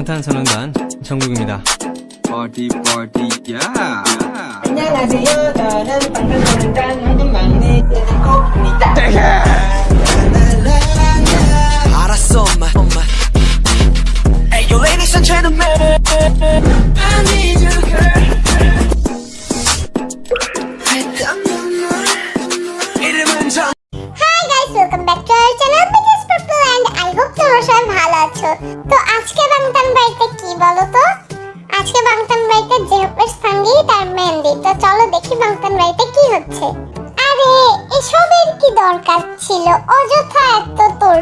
방탄소년단 정국입니다. party party yeah 안녕하세요. 저는 방탄소년단 황금 막내 콩입니다. বাড়িতে কি হচ্ছে? আরে, এসবের কি দরকার ছিল? অযথা এত তোর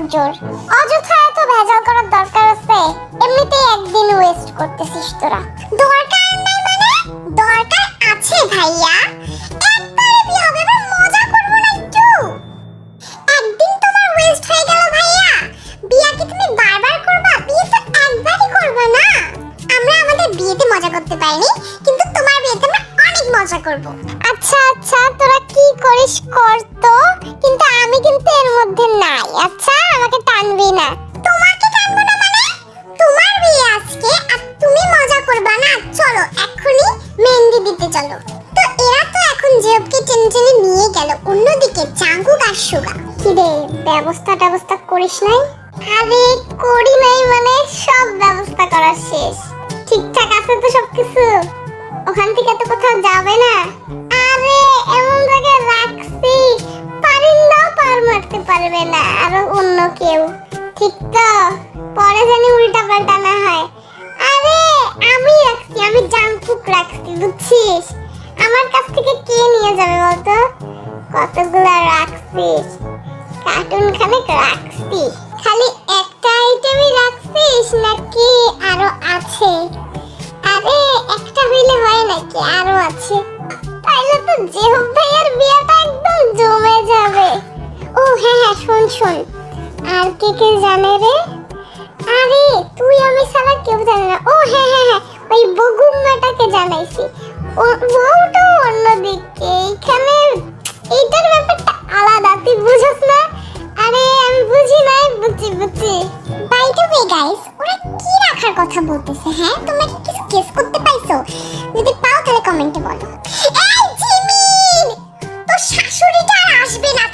অযথা এত ভেজাল করার দরকার আছে? এমনিতেই একদিন ওয়েস্ট করতেছিস তোরা। দরকার নাই মানে? দরকার আছে ভাইয়া। নাই আচ্ছা আমাকে টানবি না। তোমাকে টানবো না মানে? তোমার বিয়ে আজকে আর তুমি মজা করবা না। চলো এখনি মেহেন্দি দিতে চলো। তো এরা তো এখন জেবকে টেনে টেনে নিয়ে গেল, অন্যদিকে চাঙ্গুক আর সুগা। কি রে ব্যবস্থা ব্যবস্থা করিস নাই? আরে, করি নাই মানে সব ব্যবস্থা করা শেষ। ঠিকঠাক আছে তো সবকিছু? ওখান থেকে তো কোথাও যাবে না? আরে, এমন জায়গায় রাখছি। মারতে পারবে না, আরও অন্য কেউ। ঠিক তো? পরে জানি উল্টা পাল্টা না হয়। আরে, আমি রাখছি, আমি জাঙ্কুক রাখছি, বুঝছিস? আমার কাছ থেকে কে নিয়ে যাবে বলতো? কতগুলা রাখছিস? কার্টুন খানিক রাখছি খালি একটা আইটেমই রাখছিস নাকি আরও আছে? আরে, একটা হইলে হয় নাকি? আরও আছে। তাইলে তো জেহব ভাইয়ের বিয়েটা একদম জমে যাবে। হ্যাঁ হ্যাঁ শোন শোন। আর কে কে জানে রে? আরে, তুই আমি ছাড়া কেউ জানে না। ও হ্যাঁ হ্যাঁ হ্যাঁ ওই বগুম্মাটাকে জানাইছি ও ওটা অন্যদিকে। এইখানে এইটার ব্যাপারটা আলাদা, তুই বুঝছ না? আরে, আমি বুঝি নাই, বুঝছি বুঝছি। বাই দ্য ওয়ে গাইস ওরা কি রাখার কথা বলতেছে হ্যাঁ? তোমরা কি কিছু গেস করতে পাইছো যদি পাও তাহলে কমেন্টে বলো। এই জিমিন, তোর শাশুড়িটা আসবে না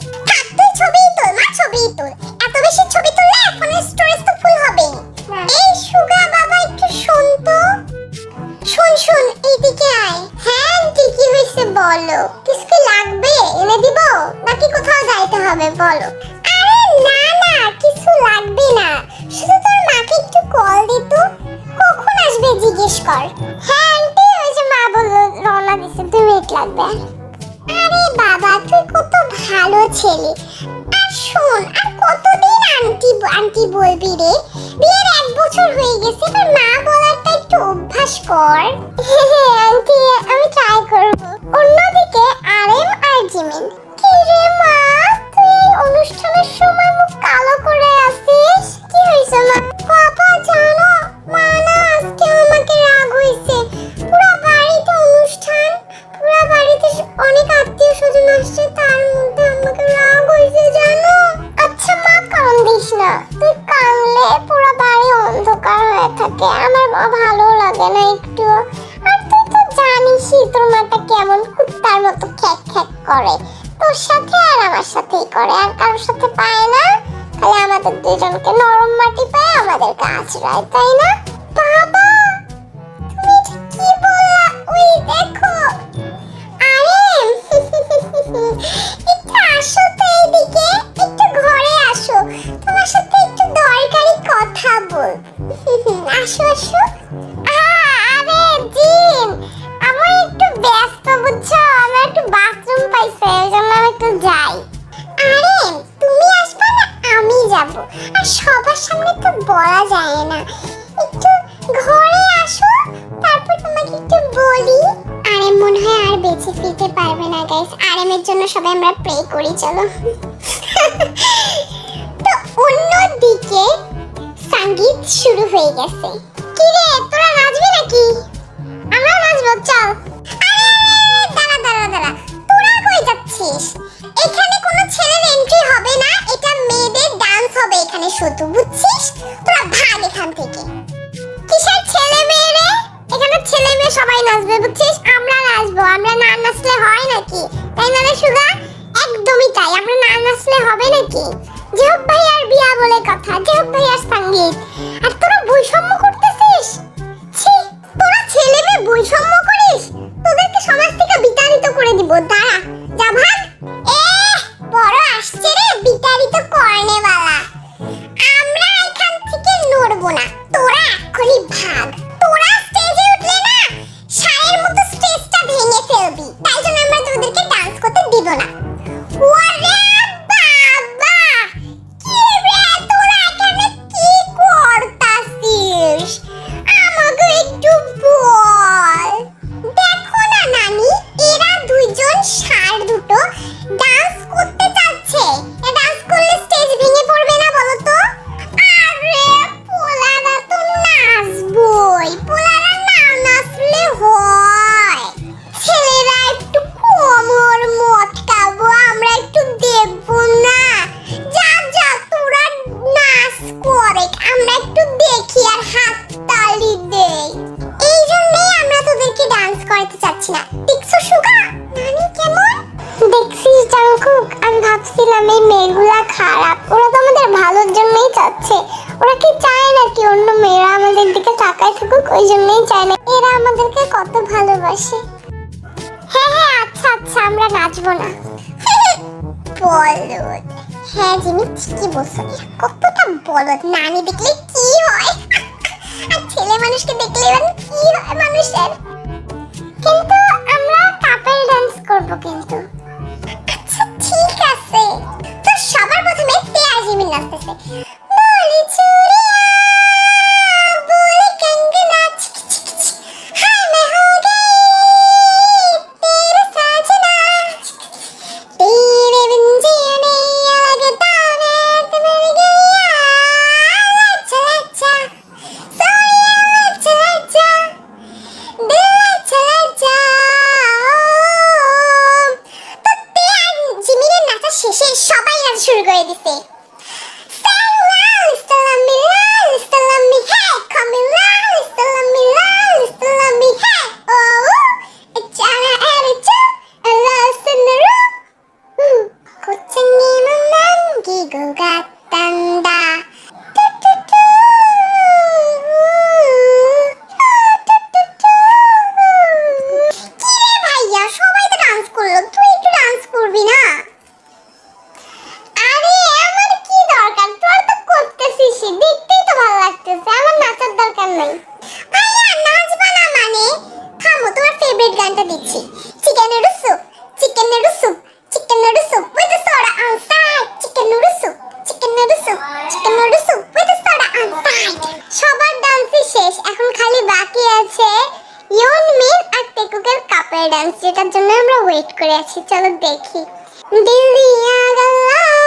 করে নিচ্ছি থাক তোল মা ছবিই তোল এত বেশি ছবি তুললে ফোনের স্টোরেজ তো ফুল হবেই এই সুগা বাবা একটু শোন তো। শোন শোন এইদিকে আয়। হ্যাঁ আন্টি কি হয়েছে বলো। কিছু কি লাগবে? এনে দিব? নাকি কোথাও যাইতে হবে? বলো। না একটু। আর তুই তো জানিসই তোর মাটা কেমন কুত্তার মতো খ্যাক খ্যাক করে। তোর সাথে আর আমার সাথেই করে। আর কারোর সাথে পায় না? তাহলে আমাদের দুজনকে নরম মাটি পায় আমাদের গাছ রায় তাই না? করি, চলো। তো অন্যদিকে সংগীত শুরু হয়ে গেছে। কি রে, তোরা নাচবি নাকি? আমরা নাচবো, চল। দাঁড়া দাঁড়া দাঁড়া। তোরা কই যাচ্ছিস? এখানে কোনো ছেলের এন্ট্রি হবে না, এটা মেয়েদের ডান্স হবে এখানে শুধু, বুঝছিস? তোরা ভাগ এখান থেকে। কিসের ছেলে মেয়ে রে? এখানে ছেলে মেয়ে সবাই নাচবে, বুঝছিস? আমরা নাচবো, আমরা না নাচলে হয় নাকি? তাই না সুগা ভাই, আমরা না আসলে হবে নাকি? জেহব ভাই আর বিয়া বলে কথা জেহব ভাই আর সংগীত। আর তোরা বৈষম্য করতেছিস? ছি, তোরা ছেলে মেয়ে বৈষম্য বলদ। হ্যাঁ জিমি, ঠিকই বলছো। কতটা বলদ। নানি দেখলে কি হয়? আর ছেলে মানুষকে দেখলে মানে কি হয় মানুষের? কিন্তু আমরা কাপল ডান্স করব কিন্তু। আচ্ছা, ঠিক আছে। তো সবার প্রথমে পেয়া জিমি নাচতেছে। আপনার ডান্স যেটার জন্য আমরা ওয়েট করে আছি চলো দেখি। দিল্লি দিয়া